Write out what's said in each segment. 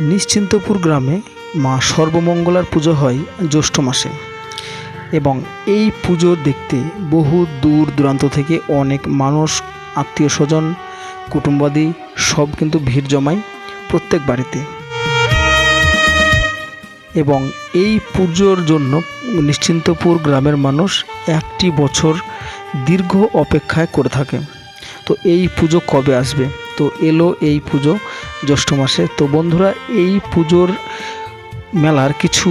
নিশ্চিন্তপুর গ্রামে মা সর্বমঙ্গলার পুজো হয় জ্যৈষ্ঠ মাসে এবং এই পুজো দেখতে বহু দূর দূরান্ত থেকে অনেক মানুষ, আত্মীয় স্বজন, কুটুম্বাদি, সব কিন্তু ভিড় জমায় প্রত্যেক বাড়িতে। এবং এই পুজোর জন্য নিশ্চিন্তপুর গ্রামের মানুষ একটি বছর দীর্ঘ অপেক্ষায় করে থাকে। তো এই পুজো কবে আসবে? তো এলো এই পুজো জ্যৈষ্ঠ মাসে। তো বন্ধুরা, এই পুজোর মেলার কিছু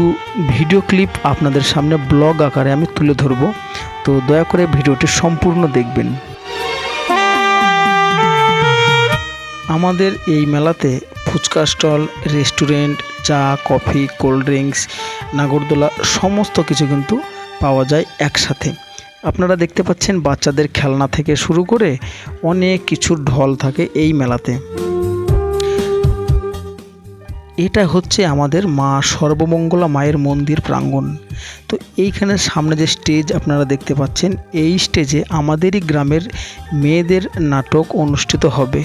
ভিডিও ক্লিপ আপনাদের সামনে ব্লগ আকারে আমি তুলে ধরব। তো দয়া করে ভিডিওটি সম্পূর্ণ দেখবেন। আমাদের এই মেলাতে ফুচকা স্টল, রেস্টুরেন্ট, চা, কফি, কোল্ড ড্রিঙ্কস, নাগরদোলা সমস্ত কিছু কিন্তু পাওয়া যায় একসাথে। আপনারা দেখতে পাচ্ছেন বাচ্চাদের খেলনা থেকে শুরু করে অনেক কিছু ঢল থাকে এই মেলাতে। এটা হচ্ছে আমাদের মা সর্বমঙ্গলা মায়ের মন্দির প্রাঙ্গণ। তো এইখানে সামনে যে স্টেজ আপনারা দেখতে পাচ্ছেন, এই স্টেজে আমাদেরই গ্রামের মেয়েদের নাটক অনুষ্ঠিত হবে।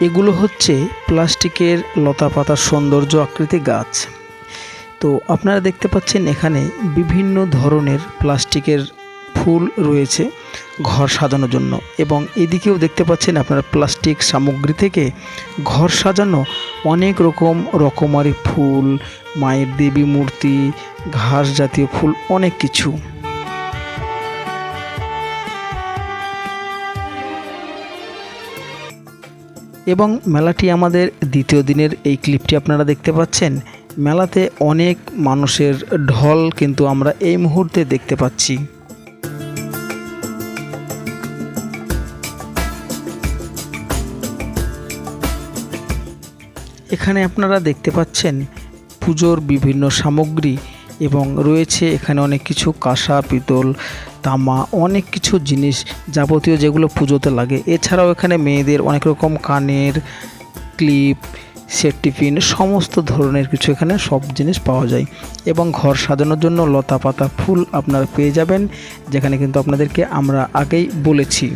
এগুলো হচ্ছে প্লাস্টিকের লতা লতাপাতার সৌন্দর্য আকৃতি গাছ। তো আপনারা দেখতে পাচ্ছেন এখানে বিভিন্ন ধরনের প্লাস্টিকের ফুল রয়েছে ঘর সাজানোর জন্য এবং এদিকেও দেখতে পাচ্ছেন আপনারা প্লাস্টিক সামগ্রী থেকে ঘর সাজানো অনেক রকম রকমারি ফুল, মায়ের দেবী মূর্তি, ঘাস জাতীয় ফুল, অনেক কিছু। এবং মেলাটি আমাদের দ্বিতীয় দিনের এই ক্লিপটি আপনারা দেখতে পাচ্ছেন। মেলাতে অনেক মানুষের ঢল কিন্তু আমরা এই মুহূর্তে দেখতে পাচ্ছি। এখানে আপনারা দেখতে পাচ্ছেন পুজোর বিভিন্ন সামগ্রী। এবং রয়েছে এখানে অনেক কিছু কাঁসা, পিতল, তামা, অনেক কিছু জিনিস যাবতীয় যেগুলো পুজোতে লাগে। এছাড়াও এখানে মেয়েদের অনেক রকম কানের ক্লিপ, সেট টিফিন, সমস্ত ধরনের কিছু এখানে সব জিনিস পাওয়া যায়। এবং ঘর সাজানোর জন্য লতা পাতা ফুল আপনারা পেয়ে যাবেন, যেখানে কিন্তু আপনাদেরকে আমরা আগেই বলেছি।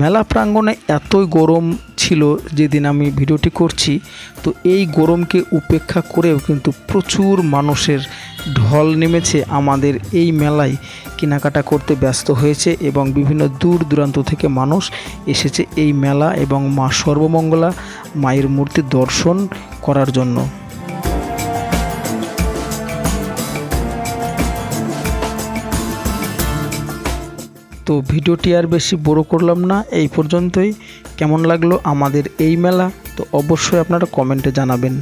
মেলা প্রাঙ্গণে এতই গরম ছিল যেদিন আমি ভিডিওটি করছি, তো এই গরমকে উপেক্ষা করেও কিন্তু প্রচুর মানুষের ঢল নেমেছে আমাদের এই মেলায়। কেনাকাটা করতে ব্যস্ত হয়েছে এবং বিভিন্ন দূর দূরান্ত থেকে মানুষ এসেছে এই মেলা এবং মা সর্বমঙ্গলা মায়ের মূর্তি দর্শন করার জন্য। তো ভিডিওটি আর বেশি বড় করলাম না, এই পর্যন্তই। কেমন লাগল আমাদের এই মেলা? তো অবশ্যই আপনারা কমেন্টে জানাবেন।